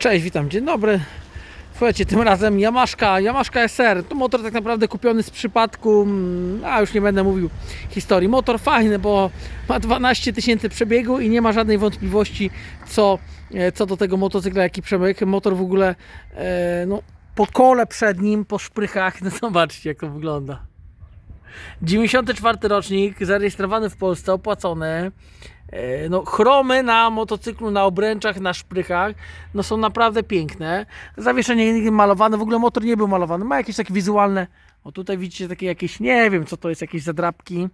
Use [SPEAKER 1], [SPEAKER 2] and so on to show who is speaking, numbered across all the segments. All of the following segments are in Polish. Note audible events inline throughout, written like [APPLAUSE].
[SPEAKER 1] Cześć, witam, dzień dobry. Słuchajcie, tym razem Yamaszka, Yamaszka SR. To motor tak naprawdę kupiony z przypadku, mm, a już nie będę mówił historii. Motor fajny, bo ma 12 tysięcy przebiegu i nie ma żadnej wątpliwości co, e, co do tego motocykla, jaki przebieg. Motor w ogóle, e, no, po kole przed nim, po szprychach, [LAUGHS] no zobaczcie jak to wygląda. 94 rocznik, zarejestrowany w Polsce, opłacony. E, No, chromy na motocyklu, na obręczach, na szprychach, no są naprawdę piękne. Zawieszenie malowane, w ogóle motor nie był malowany. Ma jakieś takie wizualne, o tutaj widzicie takie jakieś, nie wiem co to jest, jakieś zadrapki.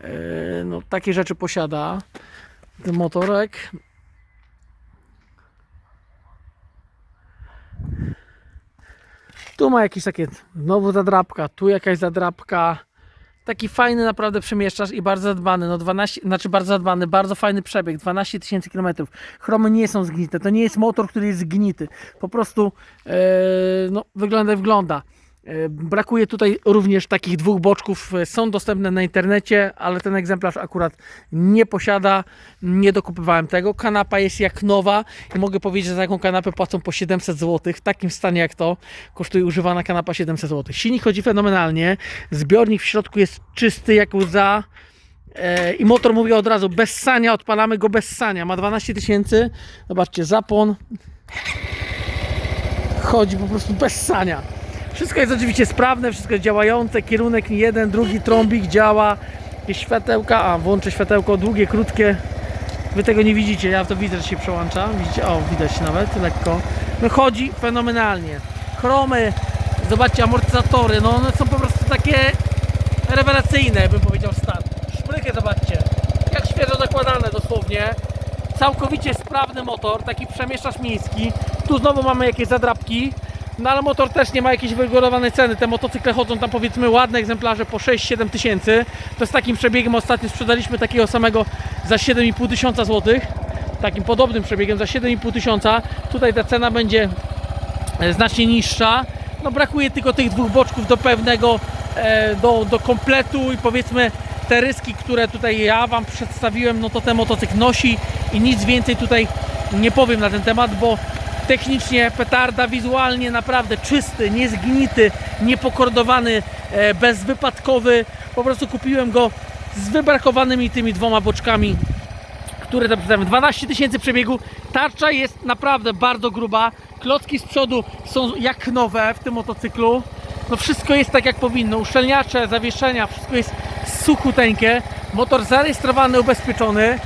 [SPEAKER 1] E, No, takie rzeczy posiada ten motorek. Tu ma jakieś takie, znowu zadrapka, tu jakaś zadrapka. Taki fajny naprawdę przemieszczasz i bardzo zadbany, no 12, znaczy bardzo zadbany, bardzo fajny przebieg, 12 tysięcy kilometrów. Chromy nie są zgnite, to nie jest motor, który jest zgnity. Po prostu e, no, wygląda wygląda. E, Brakuje tutaj również takich dwóch boczków, e, są dostępne na internecie, ale ten egzemplarz akurat nie posiada, nie dokupywałem tego. Kanapa jest jak nowa mogę powiedzieć, że za taką kanapę płacą po 700 zł. W takim stanie jak to kosztuje używana kanapa 700 zł. Silnik chodzi fenomenalnie, zbiornik w środku jest czysty jak łza. E, I motor mówię od razu, bez sania, odpalamy go bez sania. Ma 12 tysięcy. Zobaczcie, zapłon. Chodzi po prostu bez sania. Wszystko jest oczywiście sprawne, wszystko jest działające. Kierunek jeden, drugi trąbik działa. Jakieś światełka, a włączę światełko długie, krótkie. Wy tego nie widzicie, ja to widzę, że się przełącza. Widzicie? O, widać nawet lekko. No chodzi fenomenalnie. Chromy, zobaczcie, amortyzatory, no one są po prostu takie rewelacyjne, bym powiedział start. Szprychy zobaczcie, jak świeżo nakładane dosłownie. Całkowicie sprawny motor, taki przemieszczacz miejski. Tu znowu mamy jakieś zadrapki. No ale motor też nie ma jakiejś wyregulowanej ceny. Te motocykle chodzą tam powiedzmy ładne egzemplarze po 6-7 tysięcy. To z takim przebiegiem ostatnio sprzedaliśmy takiego samego za 7,5 tysiąca złotych. Takim podobnym przebiegiem za 7,5 tysiąca. Tutaj ta cena będzie e, znacznie niższa. No brakuje tylko tych dwóch boczków do pewnego, e, do, do kompletu i powiedzmy te ryski, które tutaj ja Wam przedstawiłem, no to ten motocykl nosi i nic więcej tutaj nie powiem na ten temat, bo technicznie petarda, wizualnie naprawdę czysty, niezgnity, niepokordowany, e, bezwypadkowy. Po prostu kupiłem go z wybrakowanymi tymi dwoma boczkami które przedstawiam. 12 tysięcy przebiegu. Tarcza jest naprawdę bardzo gruba. Klocki z przodu są jak nowe w tym motocyklu. No wszystko jest tak jak powinno. Uszczelniacze, zawieszenia, wszystko jest suchuteńkie. Motor zarejestrowany, ubezpieczony.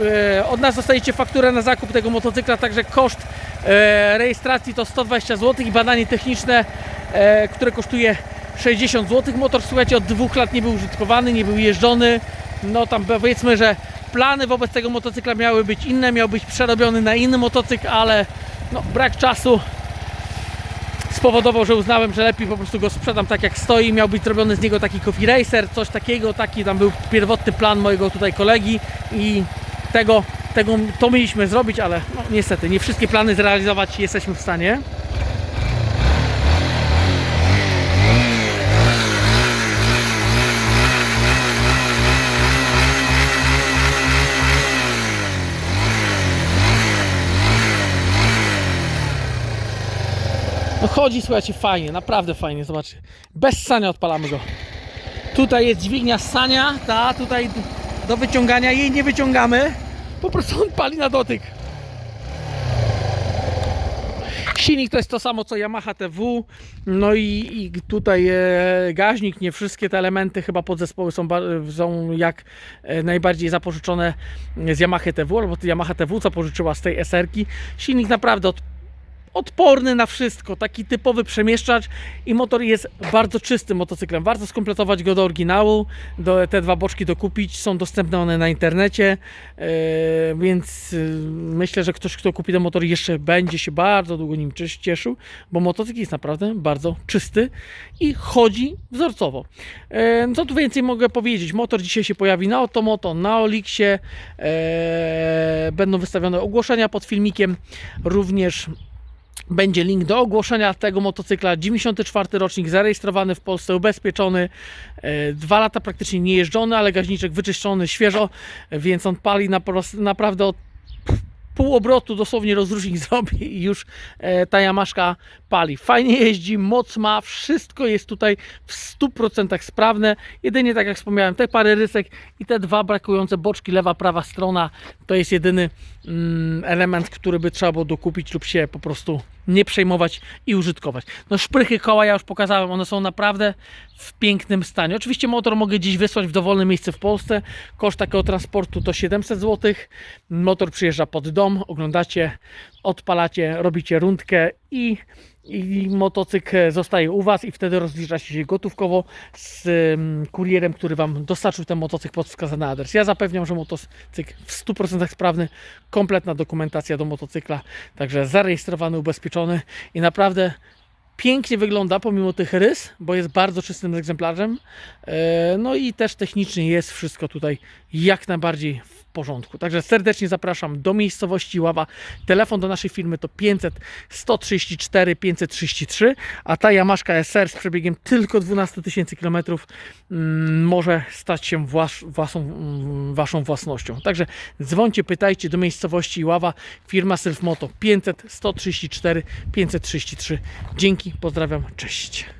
[SPEAKER 1] E, Od nas dostajecie fakturę na zakup tego motocykla, także koszt e, rejestracji to 120 zł i badanie techniczne, e, które kosztuje 60 zł. Motor, słuchajcie, od dwóch lat nie był użytkowany, nie był jeżdżony. No tam powiedzmy, że plany wobec tego motocykla miały być inne, miał być przerobiony na inny motocykl, ale no, brak czasu spowodował, że uznałem, że lepiej po prostu go sprzedam tak jak stoi. Miał być zrobiony z niego taki coffee racer, coś takiego, taki tam był pierwotny plan mojego tutaj kolegi i tego, tego to mieliśmy zrobić, ale no, niestety nie wszystkie plany zrealizować jesteśmy w stanie. No chodzi, słuchajcie, fajnie, naprawdę fajnie, zobaczcie. Bez sania odpalamy go. Tutaj jest dźwignia sania, ta, tutaj do wyciągania, jej nie wyciągamy. Po prostu on pali na dotyk. Silnik to jest to samo co Yamaha TW, no i, i tutaj e, gaźnik, nie wszystkie te elementy, chyba podzespoły są, są jak e, najbardziej zapożyczone z Yamaha TW, albo Yamaha TW zapożyczyła z tej SR-ki. Silnik naprawdę od odporny na wszystko, taki typowy przemieszczacz i motor jest bardzo czystym motocyklem. Warto skompletować go do oryginału, do, te dwa boczki dokupić, są dostępne one na internecie, e, więc e, myślę, że ktoś, kto kupi ten motor jeszcze będzie się bardzo długo nim cies- cieszył, bo motocykl jest naprawdę bardzo czysty i chodzi wzorcowo. E, co tu więcej mogę powiedzieć? Motor dzisiaj się pojawi na Otomoto, na Olixie, będą wystawione ogłoszenia pod filmikiem, również będzie link do ogłoszenia tego motocykla. 94 rocznik, zarejestrowany w Polsce, ubezpieczony. E, Dwa lata praktycznie nie jeżdżony, ale gaźniczek wyczyszczony świeżo, więc on pali naprawdę od pół obrotu dosłownie rozrusznik zrobi [LAUGHS] i już e, ta Yamaszka pali. Fajnie jeździ, moc ma, wszystko jest tutaj w 100% sprawne. Jedynie tak jak wspomniałem, te parę rysek i te dwa brakujące boczki, lewa, prawa strona, to jest jedyny mm, element, który by trzeba było dokupić lub się po prostu nie przejmować i użytkować. No szprychy koła ja już pokazałem, one są naprawdę w pięknym stanie. Oczywiście motor mogę gdzieś wysłać w dowolne miejsce w Polsce. Koszt takiego transportu to 700 zł. Motor przyjeżdża pod dom, oglądacie, odpalacie, robicie rundkę i, i motocykl zostaje u Was i wtedy rozliczacie się gotówkowo z ym, kurierem, który Wam dostarczył ten motocykl pod wskazany adres. Ja zapewniam, że motocykl w 100% sprawny, kompletna dokumentacja do motocykla, także zarejestrowany, ubezpieczony i naprawdę pięknie wygląda pomimo tych rys, bo jest bardzo czystym egzemplarzem. E, No i też technicznie jest wszystko tutaj jak najbardziej porządku. Także serdecznie zapraszam do miejscowości Ława. Telefon do naszej firmy to 500 134 533, a ta Yamaszka SR z przebiegiem tylko 12 tysięcy kilometrów mm, może stać się włas, własną, mm, waszą własnością. Także dzwońcie, pytajcie do miejscowości Ława. Firma Selfmoto 500 134 533. Dzięki, pozdrawiam, cześć.